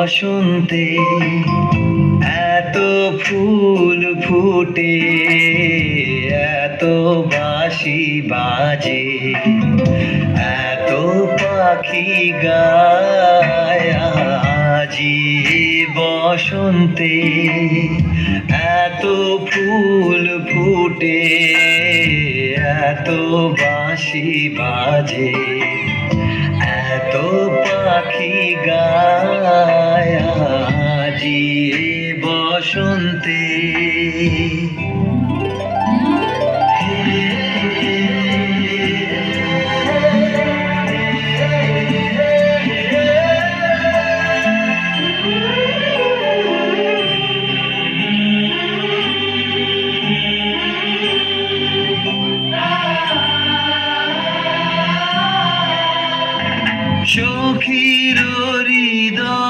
বসন্তে এত ফুল ফুটে, এত বাঁশি বাজে, এত পাখি গায় আজি বসন্তে এত ফুল ফুটে, এত বাঁশি বাজে, এত পাখি গায় আজি বসন্তে সখীর হৃদয়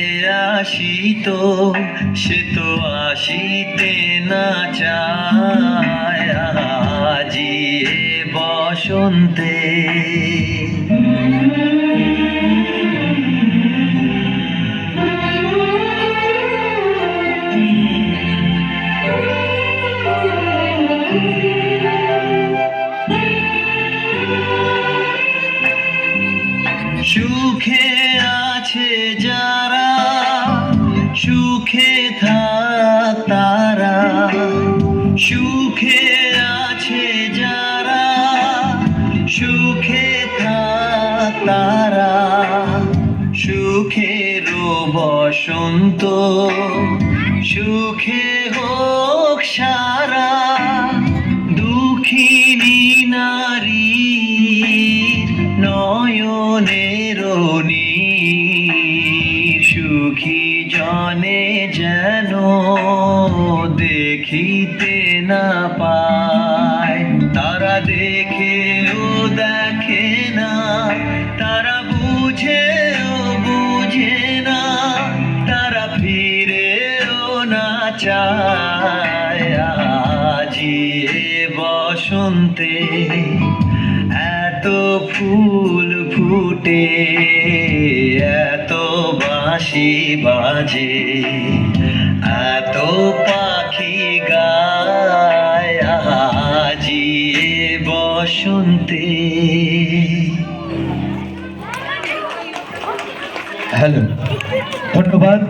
আসিত সে তো আসিতে না চায়। বসন্তে সুখে আছে যারা সুখে থাক তারা, সুখে আছে যারা, সুখে থাক তারা, সুখের বসন্ত, সুখে হোক সারা, দুঃখিনী নারী নয়নের নীর, সুখী জনে যেন দেখিতে না পায়। তারা দেখে ও দেখে না, তারা বুঝে ও বুঝে না, তারা ফিরেও না চায়। আজি এ বসন্তে এত ফুল ফুটে বাঁশি বাজে। এত পাখি গায় বসন্তে। হ্যালো ধন্যবাদ।